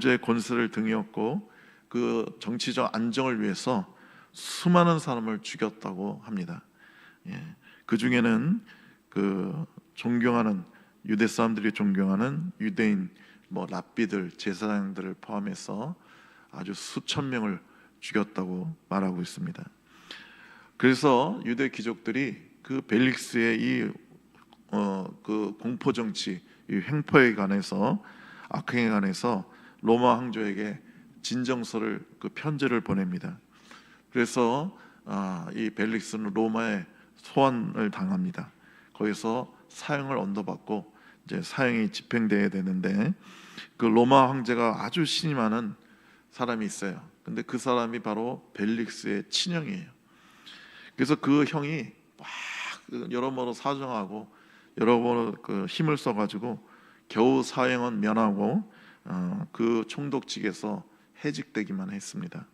제 권세를 등에 업고 그 정치적 안정을 위해서 수많은 사람을 죽였다고 합니다. 예. 그 중에는 그 존경하는 유대 사람들이 존경하는 유대인 뭐 랍비들 제사장들을 포함해서 아주 수천 명을 죽였다고 말하고 있습니다. 그래서 유대 귀족들이 그 벨릭스의 이 어, 그 공포 정치, 이 횡포에 관해서 악행에 관해서 로마 황조에게 진정서를 그 편지를 보냅니다. 그래서 아, 이 벨릭스는 로마에 소환을 당합니다. 거기서 사형을 언도받고 이제 사형이 집행돼야 되는데 그 로마 황제가 아주 신이 많은 사람이 있어요. 근데 그 사람이 바로 벨릭스의 친형이에요. 그래서 그 형이 막 여러모로 사정하고 여러모로 그 힘을 써가지고 겨우 사형은 면하고 어, 그 총독직에서 해직되기만 했습니다.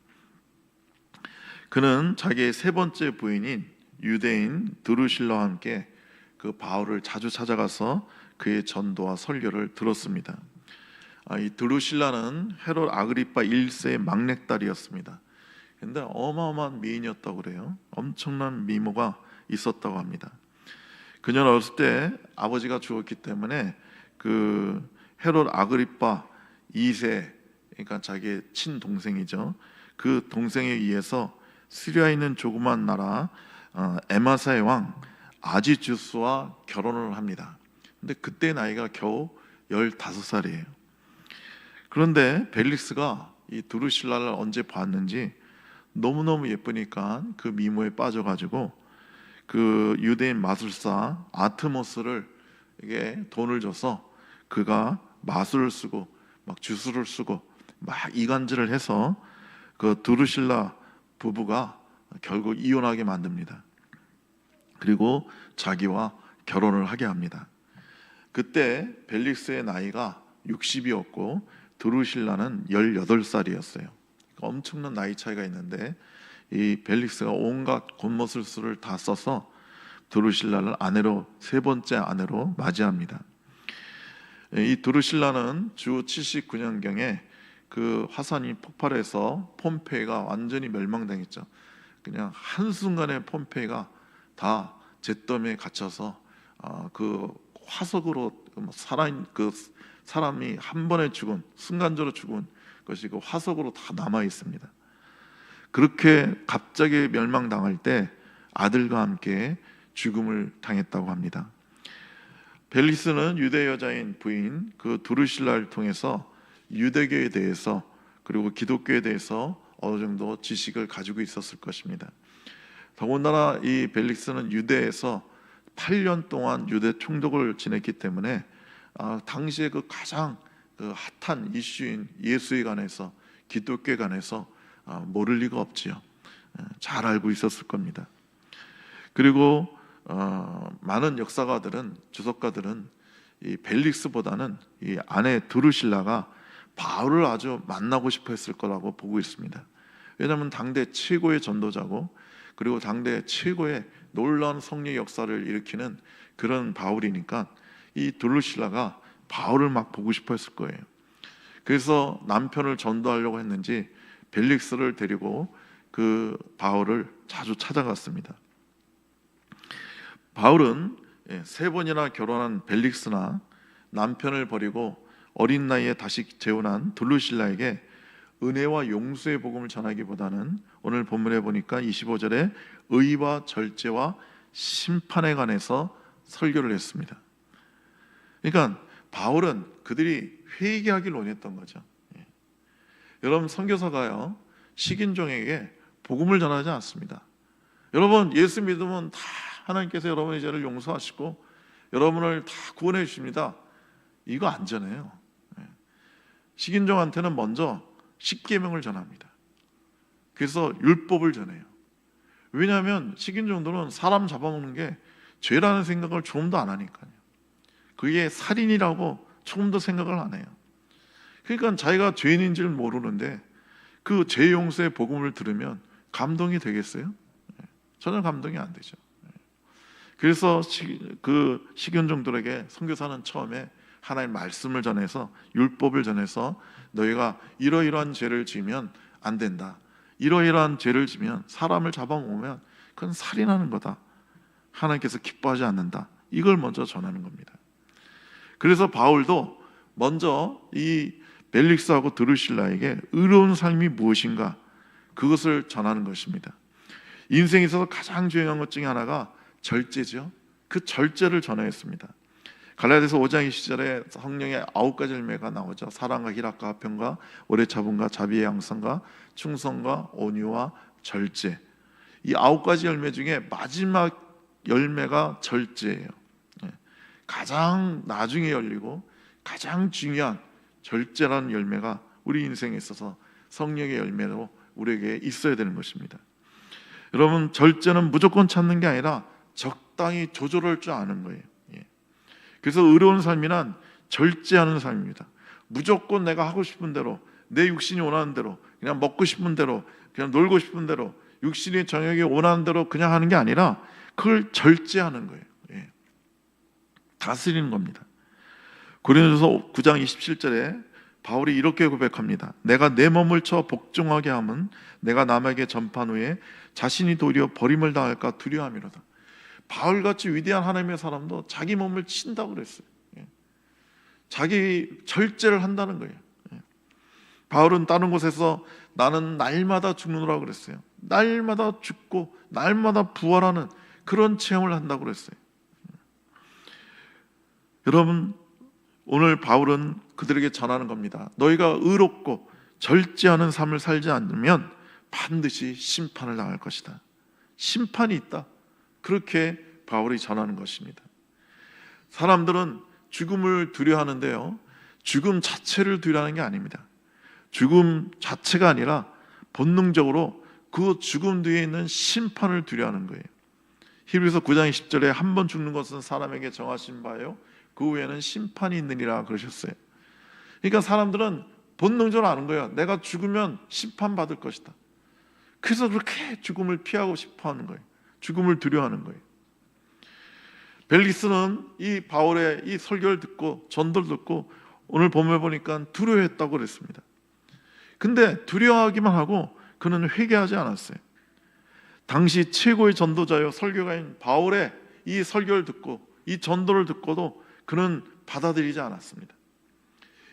그는 자기의 세 번째 부인인 유대인 드루실러와 함께 그 바울을 자주 찾아가서 그의 전도와 설교를 들었습니다. 아, 이 드루실라는 헤롯 아그리파 1세의 막내딸이었습니다. 근데 어마어마한 미인이었다고 그래요. 엄청난 미모가 있었다고 합니다. 그녀는 어렸을 때 아버지가 죽었기 때문에 그 헤롯 아그리파 2세 그러니까 자기의 친동생이죠. 그 동생에 의해서 시리아에 있는 조그만 나라 어, 에마사의 왕 아지주스와 결혼을 합니다. 근데 그때 나이가 겨우 15살이에요. 그런데 벨릭스가 이 두루실라를 언제 봤는지 너무너무 예쁘니까 그 미모에 빠져가지고 그 유대인 마술사 아트모스를 이게 돈을 줘서 그가 마술을 쓰고 막 주술을 쓰고 막 이간질을 해서 그 두루실라 부부가 결국 이혼하게 만듭니다. 그리고 자기와 결혼을 하게 합니다. 그때 벨릭스의 나이가 60이었고 드루실라는 18살이었어요. 엄청난 나이 차이가 있는데 이 벨릭스가 온갖 곤모술수를 다 써서 드루실라를 아내로 세 번째 아내로 맞이합니다. 이 드루실라는 주 79년경에 그 화산이 폭발해서 폼페이가 완전히 멸망당했죠. 그냥 한 순간에 폼페이가 다 잿더미에 갇혀서 어, 그 화석으로 살아있 그 사람이 한 번에 죽은 순간적으로 죽은 것이 그 화석으로 다 남아 있습니다. 그렇게 갑자기 멸망당할 때 아들과 함께 죽음을 당했다고 합니다. 벨리스는 유대 여자인 부인 그 두르실라를 통해서 유대교에 대해서 그리고 기독교에 대해서 어느 정도 지식을 가지고 있었을 것입니다. 더군다나 이 벨릭스는 유대에서 8년 동안 유대 총독을 지냈기 때문에 아, 당시에 그 가장 그 핫한 이슈인 예수에 관해서 기독교에 관해서 아, 모를 리가 없지요. 예, 잘 알고 있었을 겁니다. 그리고 어, 많은 역사가들은 주석가들은 이 벨릭스보다는 이 아내 드루실라가 바울을 아주 만나고 싶어 했을 거라고 보고 있습니다. 왜냐하면 당대 최고의 전도자고 그리고 당대 최고의 놀라운 성령 역사를 일으키는 그런 바울이니까 이 드루실라가 바울을 막 보고 싶어 했을 거예요. 그래서 남편을 전도하려고 했는지 벨릭스를 데리고 그 바울을 자주 찾아갔습니다. 바울은 예, 세 번이나 결혼한 벨릭스나 남편을 버리고 어린 나이에 다시 재혼한 둘루실라에게 은혜와 용서의 복음을 전하기보다는 오늘 본문에 보니까 25절에 의와 절제와 심판에 관해서 설교를 했습니다. 그러니까 바울은 그들이 회개하기를 원했던 거죠. 예. 여러분 선교사가요 식인종에게 복음을 전하지 않습니다. 여러분 예수 믿으면 다 하나님께서 여러분의 죄를 용서하시고 여러분을 다 구원해 주십니다. 이거 안 전해요. 예. 식인종한테는 먼저 십계명을 전합니다. 그래서 율법을 전해요. 왜냐하면 식인종들은 사람 잡아먹는 게 죄라는 생각을 조금도 안 하니까요. 그게 살인이라고 조금도 생각을 안 해요. 그러니까 자기가 죄인인 줄 모르는데 그 죄 용서의 복음을 들으면 감동이 되겠어요? 예. 전혀 감동이 안 되죠. 예. 그래서 그 식인종들에게 선교사는 처음에 하나님 말씀을 전해서 율법을 전해서 너희가 이러이러한 죄를 지으면 안 된다. 이러이러한 죄를 지면 사람을 잡아먹으면 그건 살인하는 거다. 하나님께서 기뻐하지 않는다. 이걸 먼저 전하는 겁니다. 그래서 바울도 먼저 이 벨릭스하고 드루실라에게 의로운 삶이 무엇인가 그것을 전하는 것입니다. 인생에 있어서 가장 중요한 것 중에 하나가 절제죠. 그 절제를 전하였습니다. 갈라디아서 5장 20절에 성령의 아홉 가지 열매가 나오죠. 사랑과 희락과 화평과 오래 참음과 자비의 양성과 충성과 온유와 절제. 이 아홉 가지 열매 중에 마지막 열매가 절제예요. 예. 가장 나중에 열리고 가장 중요한 절제라는 열매가 우리 인생에 있어서 성령의 열매로 우리에게 있어야 되는 것입니다. 여러분 절제는 무조건 찾는 게 아니라 적당히 조절할 줄 아는 거예요. 예. 그래서 의로운 삶이란 절제하는 삶입니다. 무조건 내가 하고 싶은 대로 내 육신이 원하는 대로 그냥 먹고 싶은 대로 그냥 놀고 싶은 대로 육신이 정욕이 원하는 대로 그냥 하는 게 아니라 그걸 절제하는 거예요. 예. 다스리는 겁니다. 고린도서 9장 27절에 바울이 이렇게 고백합니다. 내가 내 몸을 쳐 복종하게 함은 내가 남에게 전판 후에 자신이 도리어 버림을 당할까 두려움이로다. 바울같이 위대한 하나님의 사람도 자기 몸을 친다고 그랬어요. 예. 자기 절제를 한다는 거예요. 예. 바울은 다른 곳에서 나는 날마다 죽는다고 그랬어요. 날마다 죽고 날마다 부활하는 그런 체험을 한다고 그랬어요. 예. 여러분 오늘 바울은 그들에게 전하는 겁니다. 너희가 의롭고 절제하는 삶을 살지 않으면 반드시 심판을 당할 것이다. 심판이 있다. 그렇게 바울이 전하는 것입니다. 사람들은 죽음을 두려워하는데요. 죽음 자체를 두려워하는 게 아닙니다. 죽음 자체가 아니라 본능적으로 그 죽음 뒤에 있는 심판을 두려워하는 거예요. 히브리서 9장 10절에 한 번 죽는 것은 사람에게 정하신 바요. 그 후에는 심판이 있느니라 그러셨어요. 그러니까 사람들은 본능적으로 아는 거예요. 내가 죽으면 심판 받을 것이다. 그래서 그렇게 죽음을 피하고 싶어 하는 거예요. 죽음을 두려워하는 거예요. 벨리스는 이 바울의 이 설교를 듣고 전도를 듣고 오늘 본문 보니까 두려워했다고 그랬습니다. 근데 두려워하기만 하고 그는 회개하지 않았어요. 당시 최고의 전도자요 설교가인 바울의 이 설교를 듣고 이 전도를 듣고도 그는 받아들이지 않았습니다.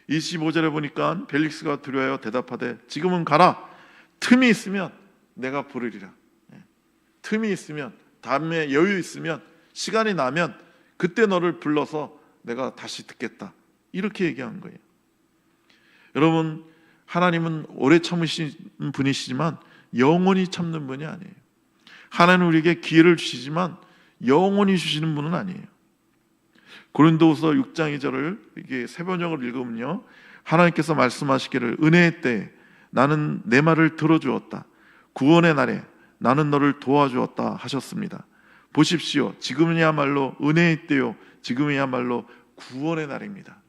25절에 보니까 벨릭스가 두려워 대답하되 지금은 가라 틈이 있으면 내가 부르리라. 예. 틈이 있으면 다음에 여유 있으면 시간이 나면 그때 너를 불러서 내가 다시 듣겠다. 이렇게 얘기한 거예요. 여러분 하나님은 오래 참으신 분이시지만 영원히 참는 분이 아니에요. 하나님 우리에게 기회를 주시지만 영원히 주시는 분은 아니에요. 고린도후서 6장 2절을 이게 세 번역을 읽으면요. 하나님께서 말씀하시기를 은혜의 때 나는 내 말을 들어 주었다. 구원의 날에 나는 너를 도와주었다 하셨습니다. 보십시오. 지금이야말로 은혜의 때요. 지금이야말로 구원의 날입니다.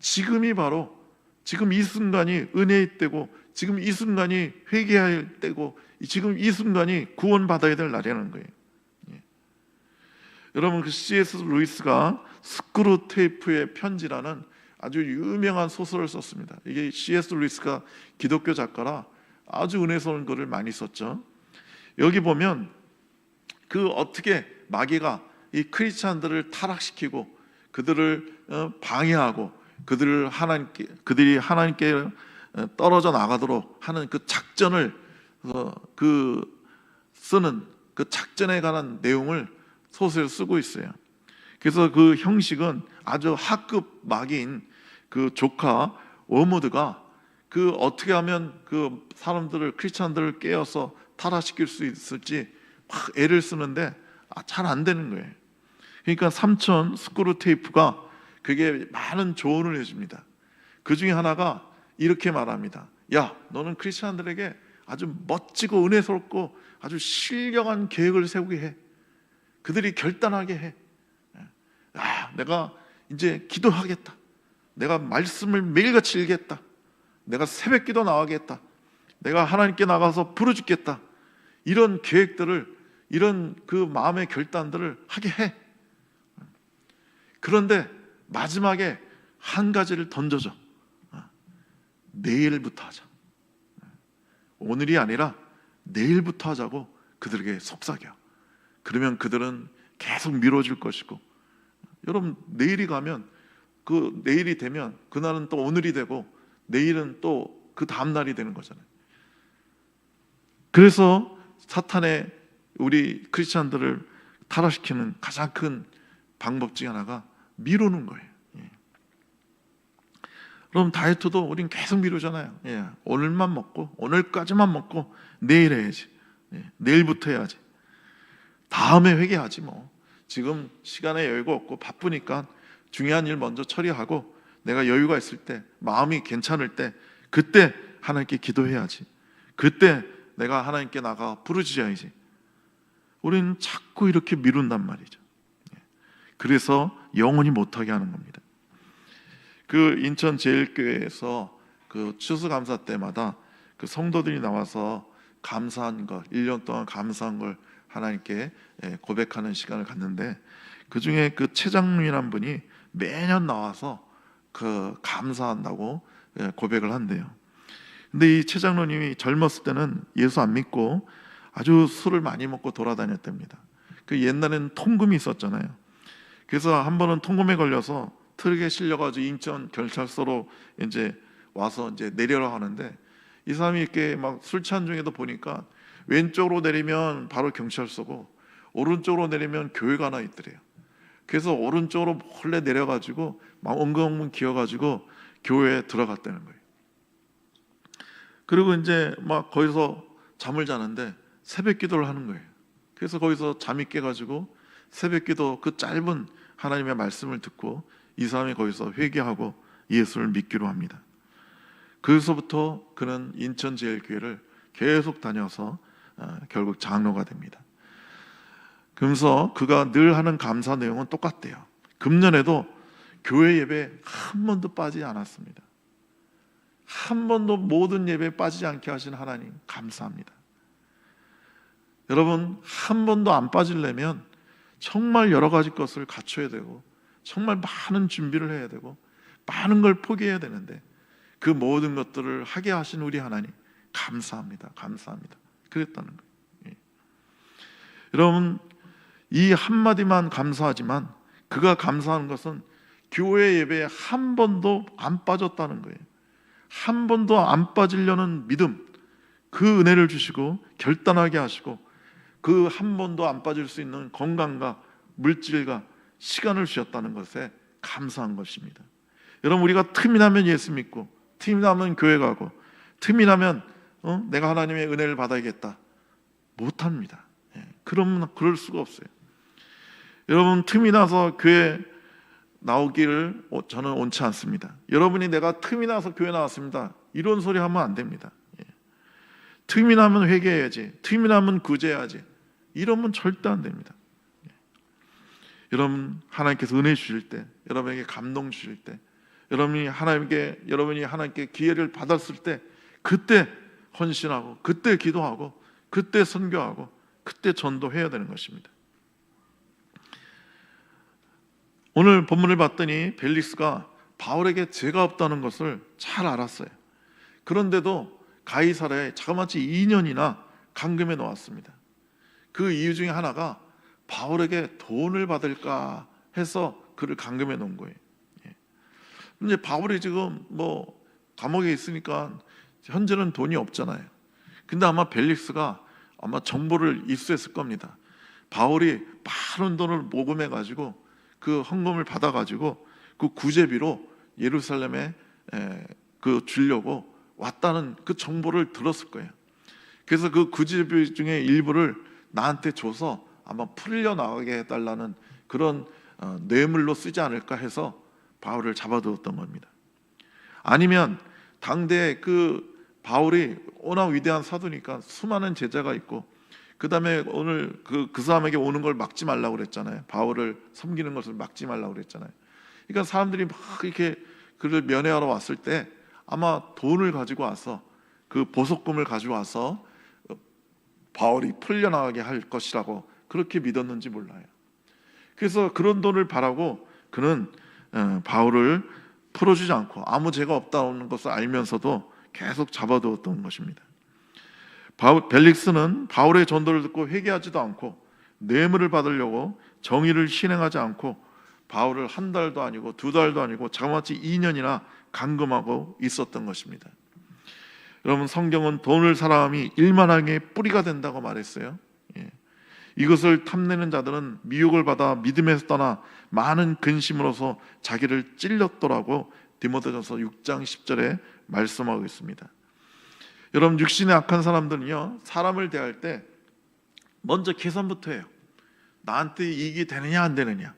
지금이 바로 지금 이 순간이 은혜의 때고 지금 이 순간이 회개할 때고 지금 이 순간이 구원받아야 될 날이라는 거예요. 예. 여러분 그 C.S. 루이스가 스크루 테이프의 편지라는 아주 유명한 소설을 썼습니다. 이게 C.S. 루이스가 기독교 작가라 아주 은혜스러운 글을 많이 썼죠. 여기 보면 그 어떻게 마귀가 이 크리스찬들을 타락시키고 그들을 어, 방해하고 그들을 하나님께 그들이 하나님께 어, 떨어져 나가도록 하는 그 작전을 어, 그 쓰는 그 작전에 관한 내용을 소설에 쓰고 있어요. 그래서 그 형식은 아주 하급 마귀인 그 조카 워무드가 그 어떻게 하면 그 사람들을 크리스찬들을 깨어서 타락시킬 수 있을지 막 애를 쓰는데 아, 잘 안 되는 거예요. 그러니까 삼천 스크루 테이프가 그게 많은 조언을 해줍니다. 그 중에 하나가 이렇게 말합니다. 야, 너는 크리스찬들에게 아주 멋지고 은혜스럽고 아주 신령한 계획을 세우게 해. 그들이 결단하게 해. 아, 내가 이제 기도하겠다. 내가 말씀을 매일같이 읽겠다. 내가 새벽 기도 나가겠다. 내가 하나님께 나가서 부르짖겠다. 이런 계획들을 이런 그 마음의 결단들을 하게 해. 그런데 마지막에 한 가지를 던져줘. 어, 내일부터 하자. 오늘이 아니라 내일부터 하자고 그들에게 속삭여. 그러면 그들은 계속 미뤄질 것이고, 여러분 내일이 가면 그 내일이 되면 그날은 또 오늘이 되고 내일은 또 그 다음 날이 되는 거잖아요. 그래서 사탄의 우리 크리스천들을 타락시키는 가장 큰 방법 중에 하나가 미루는 거예요. 예. 그럼 다이어트도 우린 계속 미루잖아요. 예. 오늘만 먹고 오늘까지만 먹고 내일 해야지. 예. 내일부터 해야지. 다음에 회개하지 뭐. 지금 시간에 여유가 없고 바쁘니까 중요한 일 먼저 처리하고 내가 여유가 있을 때 마음이 괜찮을 때 그때 하나님께 기도해야지. 그때 내가 하나님께 나가 부르짖어야지. 우리는 자꾸 이렇게 미룬단 말이죠. 예. 그래서 영원히 못하게 하는 겁니다. 그 인천 제일교회에서 그 추수 감사 때마다 그 성도들이 나와서 감사한 것, 1년 동안 감사한 걸 하나님께 예, 고백하는 시간을 갖는데 그 중에 그 최장로이란 분이 매년 나와서 그 감사한다고 예, 고백을 한대요. 근데 이 최장로님이 젊었을 때는 예수 안 믿고 아주 술을 많이 먹고 돌아다녔답니다. 그 옛날에는 통금이 있었잖아요. 그래서 한 번은 통금에 걸려서 트럭에 실려가지고 인천 경찰서로 이제 와서 이제 내려라 하는데 이 사람이 이렇게 막 술 취한 중에도 보니까 왼쪽으로 내리면 바로 경찰서고 오른쪽으로 내리면 교회가 하나 있더래요. 그래서 오른쪽으로 몰래 내려가지고 막 엉금엉금 기어가지고 교회에 들어갔다는 거예요. 그리고 이제 막 거기서 잠을 자는데 새벽 기도를 하는 거예요. 그래서 거기서 잠이 깨가지고 새벽 기도 그 짧은 하나님의 말씀을 듣고 이 사람이 거기서 회개하고 예수를 믿기로 합니다. 그래서부터 그는 인천제일교회를 계속 다녀서 어, 결국 장로가 됩니다. 그러면서 그가 늘 하는 감사 내용은 똑같대요. 금년에도 교회 예배 한 번도 빠지지 않았습니다. 한 번도 모든 예배에 빠지지 않게 하신 하나님 감사합니다. 여러분 한 번도 안 빠지려면 정말 여러 가지 것을 갖춰야 되고 정말 많은 준비를 해야 되고 많은 걸 포기해야 되는데 그 모든 것들을 하게 하신 우리 하나님 감사합니다. 감사합니다. 그랬다는 거예요. 예. 여러분 이 한마디만 감사하지만 그가 감사하는 것은 교회 예배에 한 번도 안 빠졌다는 거예요. 한 번도 안 빠지려는 믿음, 그 은혜를 주시고 결단하게 하시고 그 한 번도 안 빠질 수 있는 건강과 물질과 시간을 주셨다는 것에 감사한 것입니다. 여러분 우리가 틈이 나면 예수 믿고 틈이 나면 교회 가고 틈이 나면 어? 내가 하나님의 은혜를 받아야겠다 못합니다. 예, 그러면 그럴 수가 없어요. 여러분 틈이 나서 교회 나오기를 저는 원치 않습니다. 여러분이 내가 틈이 나서 교회 나왔습니다. 이런 소리 하면 안 됩니다. 예. 틈이 나면 회개해야지. 틈이 나면 구제해야지. 이러면 절대 안 됩니다. 예. 여러분 하나님께서 은혜 주실 때, 여러분에게 감동 주실 때, 여러분이 하나님께 여러분이 하나님께 기회를 받았을 때 그때 헌신하고 그때 기도하고 그때 선교하고 그때 전도해야 되는 것입니다. 오늘 본문을 봤더니 벨릭스가 바울에게 죄가 없다는 것을 잘 알았어요. 그런데도 가이사라에 자그마치 2년이나 감금해 놓았습니다. 그 이유 중에 하나가 바울에게 돈을 받을까 해서 그를 감금해 놓은 거예요. 예. 근데 바울이 지금 뭐 감옥에 있으니까 현재는 돈이 없잖아요. 근데 아마 벨릭스가 아마 정보를 입수했을 겁니다. 바울이 많은 돈을 모금해 가지고 그 헌금을 받아 가지고 그 구제비로 예루살렘에 그 주려고 왔다는 그 정보를 들었을 거예요. 그래서 그 구제비 중에 일부를 나한테 줘서 아마 풀려 나가게 해달라는 그런 어, 뇌물로 쓰지 않을까 해서 바울을 잡아두었던 겁니다. 아니면 당대 그 바울이 워낙 위대한 사도니까 수많은 제자가 있고 그 다음에 오늘 그, 그 사람에게 오는 걸 막지 말라고 그랬잖아요. 바울을 섬기는 것을 막지 말라고 그랬잖아요. 그러니까 사람들이 막 이렇게 그를 면회하러 왔을 때 아마 돈을 가지고 와서 그 보석금을 가지고 와서 바울이 풀려나가게 할 것이라고 그렇게 믿었는지 몰라요. 그래서 그런 돈을 바라고 그는 어, 바울을 풀어주지 않고 아무 죄가 없다는 것을 알면서도 계속 잡아두었던 것입니다. 바울, 벨릭스는 바울의 전도를 듣고 회개하지도 않고 뇌물을 받으려고 정의를 실행하지 않고 바울을 한 달도 아니고 두 달도 아니고 자그마치 2년이나 감금하고 있었던 것입니다. 여러분 성경은 돈을 사람이 일만하게 뿌리가 된다고 말했어요. 예. 이것을 탐내는 자들은 미혹을 받아 믿음에서 떠나 많은 근심으로서 자기를 찔렸더라고 디모데전서 6장 10절에 말씀하고 있습니다. 여러분 육신의 악한 사람들은요 사람을 대할 때 먼저 계산부터 해요. 나한테 이익이 되느냐 안 되느냐,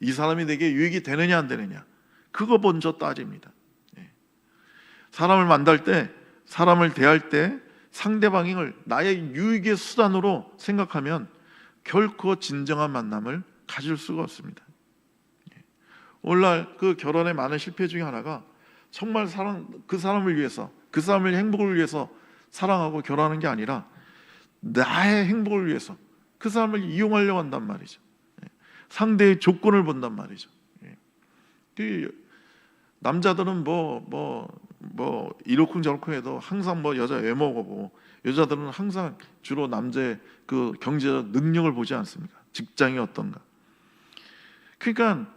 이 사람이 내게 유익이 되느냐 안 되느냐, 그거 먼저 따집니다. 예. 사람을 만날 때, 사람을 대할 때 상대방을 나의 유익의 수단으로 생각하면 결코 진정한 만남을 가질 수가 없습니다. 예. 오늘날 그 결혼의 많은 실패 중에 하나가 정말 사랑 그 사람을 위해서 그 사람의 행복을 위해서 사랑하고 결혼하는 게 아니라 나의 행복을 위해서 그 사람을 이용하려고 한단 말이죠. 예. 상대의 조건을 본단 말이죠. 예. 그 남자들은 뭐 뭐 뭐 이러쿵 저러쿵 해도 항상 뭐 여자 외모고 보고 여자들은 항상 주로 남자의 그 경제적 능력을 보지 않습니까? 직장이 어떤가. 그러니까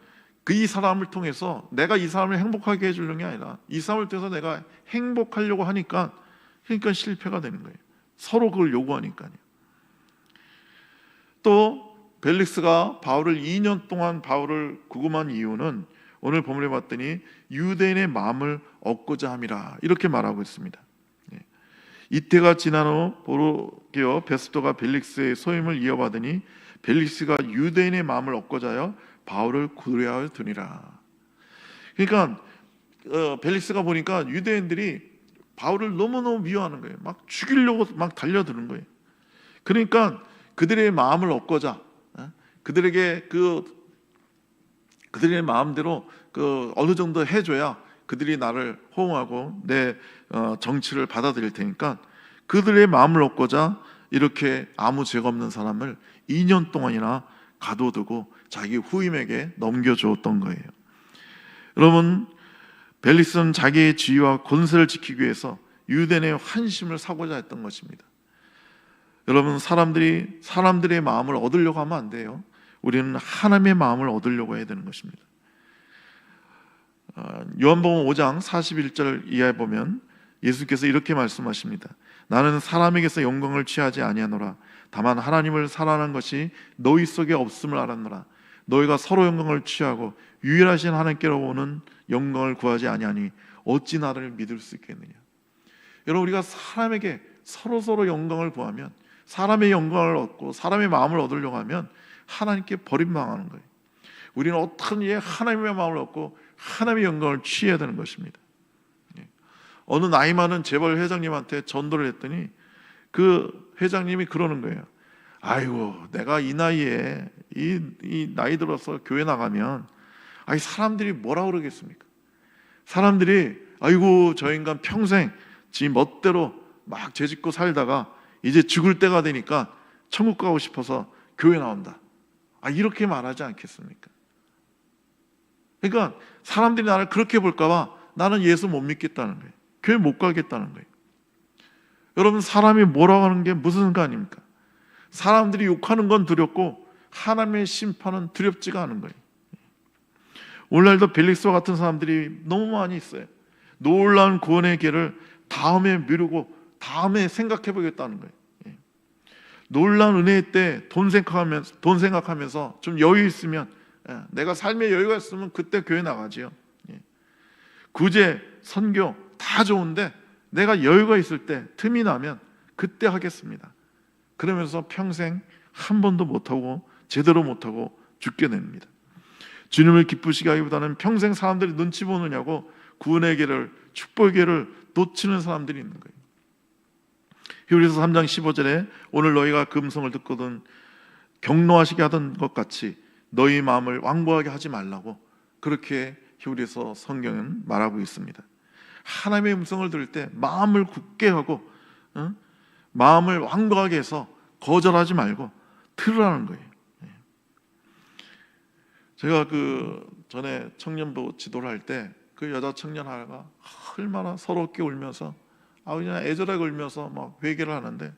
그 이 사람을 통해서 내가 이 사람을 행복하게 해주는 게 아니라 이 사람을 통해서 내가 행복하려고 하니까 그러니까 실패가 되는 거예요. 서로 그걸 요구하니까요. 또 벨릭스가 바울을 2년 동안 바울을 구금한 이유는 오늘 본문에 봤더니 유대인의 마음을 얻고자 함이라 이렇게 말하고 있습니다. 예. 이때가 지난 후 보로게어 베스토가 벨릭스의 소임을 이어받으니 벨릭스가 유대인의 마음을 얻고자 하여 바울을 구려하여 두니라. 그러니까 어, 벨릭스가 보니까 유대인들이 바울을 너무너무 미워하는 거예요. 막 죽이려고 막 달려드는 거예요. 그러니까 그들의 마음을 얻고자 어? 그들에게 그 그들의 마음대로 그 어느 정도 해줘야 그들이 나를 호응하고 내 어, 정치를 받아들일 테니까 그들의 마음을 얻고자 이렇게 아무 죄가 없는 사람을 2년 동안이나 가둬두고 자기 후임에게 넘겨주었던 거예요. 여러분 벨리스는 자기의 지위와 권세를 지키기 위해서 유대인의 환심을 사고자 했던 것입니다. 여러분 사람들이 사람들의 마음을 얻으려고 하면 안 돼요. 우리는 하나님의 마음을 얻으려고 해야 되는 것입니다. 어, 요한복음 5장 41절 이하에 보면 예수께서 이렇게 말씀하십니다. 나는 사람에게서 영광을 취하지 아니하노라. 다만 하나님을 사랑하는 것이 너희 속에 없음을 알았노라. 너희가 서로 영광을 취하고 유일하신 하나님께로 오는 영광을 구하지 아니하니 어찌 나를 믿을 수 있겠느냐. 여러분 우리가 사람에게 서로 서로 영광을 구하면 사람의 영광을 얻고 사람의 마음을 얻으려고 하면 하나님께 버림당하는 거예요. 우리는 어떤 예 하나님의 마음을 얻고 하나님의 영광을 취해야 되는 것입니다. 예. 어느 나이 많은 재벌 회장님한테 전도를 했더니 그 회장님이 그러는 거예요. 아이고, 내가 이 나이에 이, 이 나이 들어서 교회 나가면 아이 사람들이 뭐라 그러겠습니까? 사람들이 아이고 저 인간 평생 지 멋대로 막 죄짓고 살다가 이제 죽을 때가 되니까 천국 가고 싶어서 교회 나온다. 아 이렇게 말하지 않겠습니까? 그러니까 사람들이 나를 그렇게 볼까봐 나는 예수 못 믿겠다는 거예요. 교회 못 가겠다는 거예요. 여러분 사람이 뭐라고 하는 게 무슨 상관입니까? 사람들이 욕하는 건 두렵고 하나님의 심판은 두렵지가 않은 거예요. 오늘날도 벨릭스와 같은 사람들이 너무 많이 있어요. 놀라운 구원의 길을 다음에 미루고 다음에 생각해 보겠다는 거예요. 예. 놀라운 은혜 때돈 생각하면서 돈 생각하면서 좀 여유 있으면 예, 내가 삶에 여유가 있으면 그때 교회 나가지요. 예. 구제, 선교 다 좋은데 내가 여유가 있을 때 틈이 나면 그때 하겠습니다. 그러면서 평생 한 번도 못 하고 제대로 못 하고 죽게 됩니다. 주님을 기쁘시게 하기보다는 평생 사람들이 눈치 보느냐고 구원의 길을 축복의 길을 놓치는 사람들이 있는 거예요. 히브리서 3장 15절에 오늘 너희가 금성을 듣거든 경노하시게 하던 것 같이 너희 마음을 완고하게 하지 말라고 그렇게 히브리서 성경은 말하고 있습니다. 하나님의 음성을 들을 때 마음을 굳게 하고 어? 마음을 완고하게 해서 거절하지 말고 들으라는 거예요. 제가 그 전에 청년부 지도를 할 때 그 여자 청년 하나가 얼마나 서럽게 울면서 아 그냥 애절하게 울면서 막 회개를 하는데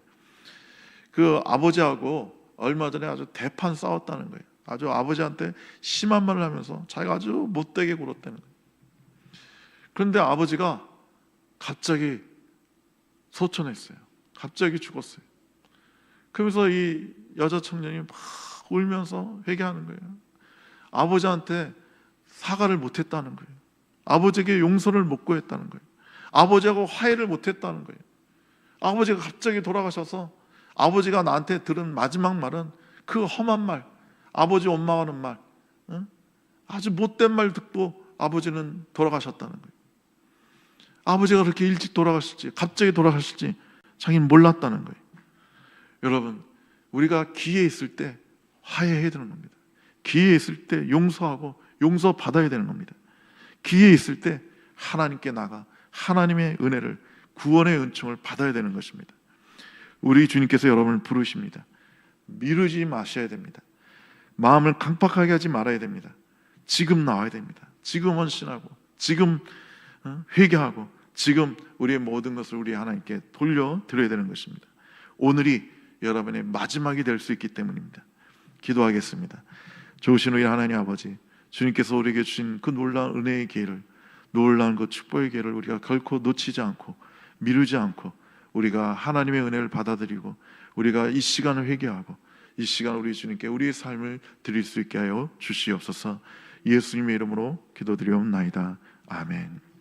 그 아버지하고 얼마 전에 아주 대판 싸웠다는 거예요. 아주 아버지한테 심한 말을 하면서 자기가 아주 못되게 굴었다는 거예요. 그런데 아버지가 갑자기 소천했어요. 갑자기 죽었어요. 그러면서 이 여자 청년이 막 울면서 회개하는 거예요. 아버지한테 사과를 못했다는 거예요. 아버지에게 용서를 못 구했다는 거예요. 아버지하고 화해를 못했다는 거예요. 아버지가 갑자기 돌아가셔서 아버지가 나한테 들은 마지막 말은 그 험한 말, 아버지 원망하는 말, 응? 아주 못된 말 듣고 아버지는 돌아가셨다는 거예요. 아버지가 그렇게 일찍 돌아가실지, 갑자기 돌아가실지 자기는 몰랐다는 거예요. 여러분, 우리가 기회 있을 때 화해해야 되는 겁니다. 기회 있을 때 용서하고 용서 받아야 되는 겁니다. 기회 있을 때 하나님께 나가 하나님의 은혜를 구원의 은총을 받아야 되는 것입니다. 우리 주님께서 여러분을 부르십니다. 미루지 마셔야 됩니다. 마음을 강팍하게 하지 말아야 됩니다. 지금 나와야 됩니다. 지금 헌신하고 지금 어, 회개하고 지금 우리의 모든 것을 우리 하나님께 돌려 드려야 되는 것입니다. 오늘이 여러분의 마지막이 될 수 있기 때문입니다. 기도하겠습니다. 좋으신 우리 하나님 아버지, 주님께서 우리에게 주신 그 놀라운 은혜의 기회를, 놀라운 그 축복의 기회를 우리가 결코 놓치지 않고 미루지 않고 우리가 하나님의 은혜를 받아들이고 우리가 이 시간을 회개하고 이 시간 우리 주님께 우리의 삶을 드릴 수 있게 하여 주시옵소서. 예수님의 이름으로 기도드리옵나이다. 아멘.